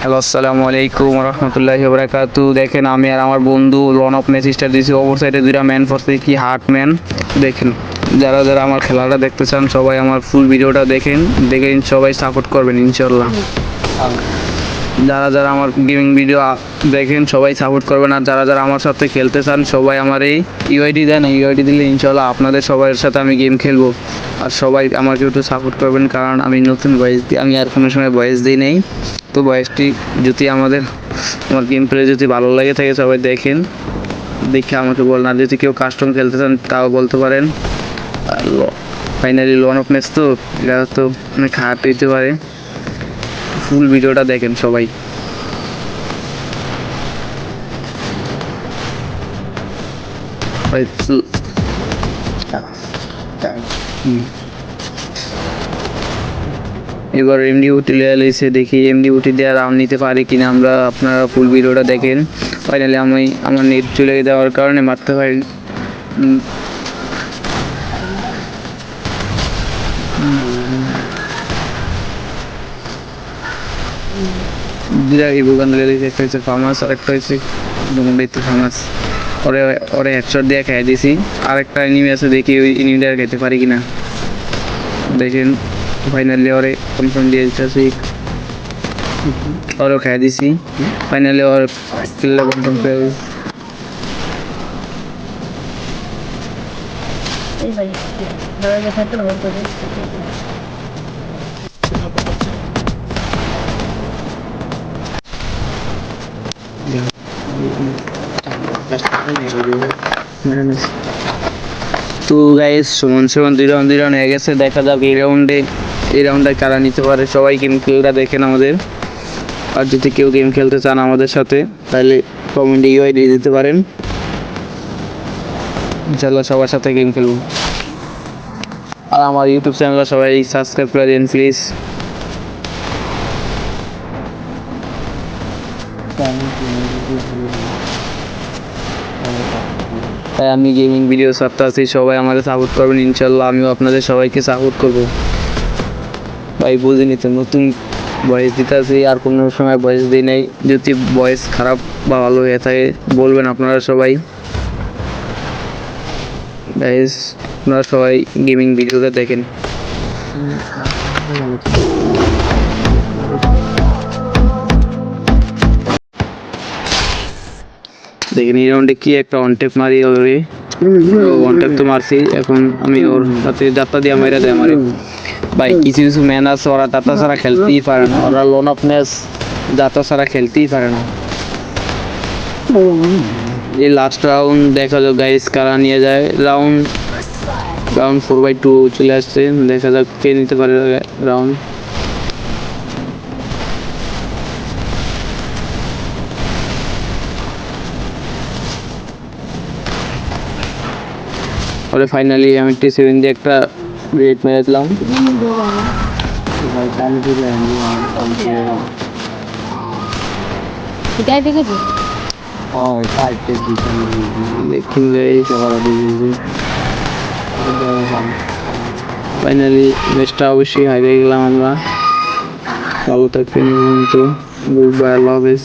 Hello, আসসালামু আলাইকুম রহমতুল্লাহি বরাকাতু। দেখেন আমি আর আমার বন্ধু রন অফ মেসিস্টার দিয়েছি ওভার সাইডে দুইটা ম্যান ফোর্সে কি হার্ট ম্যান দেখেন, যারা যারা আমার খেলাটা দেখতে চান, সবাই আমার ফুল ভিডিওটা দেখেন, দেখে সবাই সাপোর্ট করবেন ইনশাল্লাহ যারা যারা আমার গেমিং ভিডিও দেখেন, সবাই সাপোর্ট করবেন। আর যারা যারা আমার সাথে খেলতে চান, সবাই আমার এই ইউআইডি দেন। ইউআইডি দিলে ইনশাল্লাহ আপনাদের সবার সাথে আমি গেম খেলব। আর সবাই আমাকে একটু সাপোর্ট করবেন, কারণ আমি নতুন বয়স দিই আমি আর কোনো সময় বয়স দিই নেই। তো বয়সটি যদি আমাদের, আমার গেম প্লে যদি ভালো লাগে থাকে, সবাই দেখেন। দেখে আমাকে বলেন আর যদি কেউ কাস্টম খেলতে চান, তাও বলতে পারেন। ফাইনালি লোন অফ ম্যাচ তো, এটা তো অনেক হার্ট হইতে পারে। ফুল ভিডিওটা দেখেন সবাই। এবার এমডি উটি এসে দেখি এমডি উটি দেওয়া রাউন্ড নিতে পারি কিনা আমরা আপনারা ফুল ভিডিওটা দেখেন ফাইনালি আমি, আমার নেট চলে দেওয়ার কারণে মারতে পারি উম, দুটা এই বুগান একটা হচ্ছে ফার্মাস আর একটা হচ্ছে মুম্বাইতে ফার্মাস। ওরে ওরে হেডশট দিয়ে খাই দিছি। আরেকটা এনিমি আছে দেখি ওই এনিমিটা খেতে পারি কিনা। দেখেন ফাইনালি ওরে কনফার্ম দিয়ে দিতেছি। ওরও খাই দিছি। ফাইনালি ওর কিল্লা কনফার্ম করে। তো গাইস সুমন সুমন, দুই রাউন্ড দুই রাউন্ড হয়ে গেছে। দেখা যাক এই রাউন্ডে এই রাউন্ডে কারা নিতে পারে। সবাই গেম খেলটা দেখেন আমাদের। আর যদি কেউ গেম খেলতে চান আমাদের সাথে, তাহলে কমেন্টে ইউআই দিয়ে দিতে পারেন। ইনশাল্লাহ সবার সাথে গেম খেলব। আর আমার ইউটিউব চ্যানেলটা সবাই সাবস্ক্রাইব করে দিন প্লিজ তাই আমি গেমিং ভিডিও আছি, সবাই আমাদের সাপোর্ট করবেন ইনশাল্লাহ আমিও আপনাদের সবাইকে সাপোর্ট করব। ভাই বুঝে নিতে নতুন বয়স দিতে আছি আর কোনো সময় বয়স দিই নাই। যদি বয়স খারাপ বা ভালো হয়ে থাকে, বলবেন আপনারা সবাই। আপনারা সবাই গেমিং ভিডিওটা দেখেন। দেখেন, এই রাউন্ডে কি একটা অনটেপ মারি অলরেডি অনটেপ তো মারছি, এখন আমি ওর সাথে যাত্রা দিয়ে মেরে দেয় আমারে। ভাই, কিছু কিছু ম্যান আছে, ওরা যাত্রা ছাড়া খেলতেই পারে না। ওরা লোন অফ ম্যাচ যাত্রা ছাড়া খেলতেই পারে না। এই লাস্ট রাউন্ড দেখা যাক গাইস কারা নিয়ে যায়। Round round four by two চলে আসছে। দেখা যাক কে নিতে পারে রাউন্ড পরে ফাইনালি আমি টি সেভেন দিয়ে একটা মেরেছিলাম এটাই দেখেছি ফাইনালি ম্যাচটা অবশ্যই হারিয়ে গেলাম আমরা। ভালো থাকবেন গুড বাই আল্লাহ হাফেজ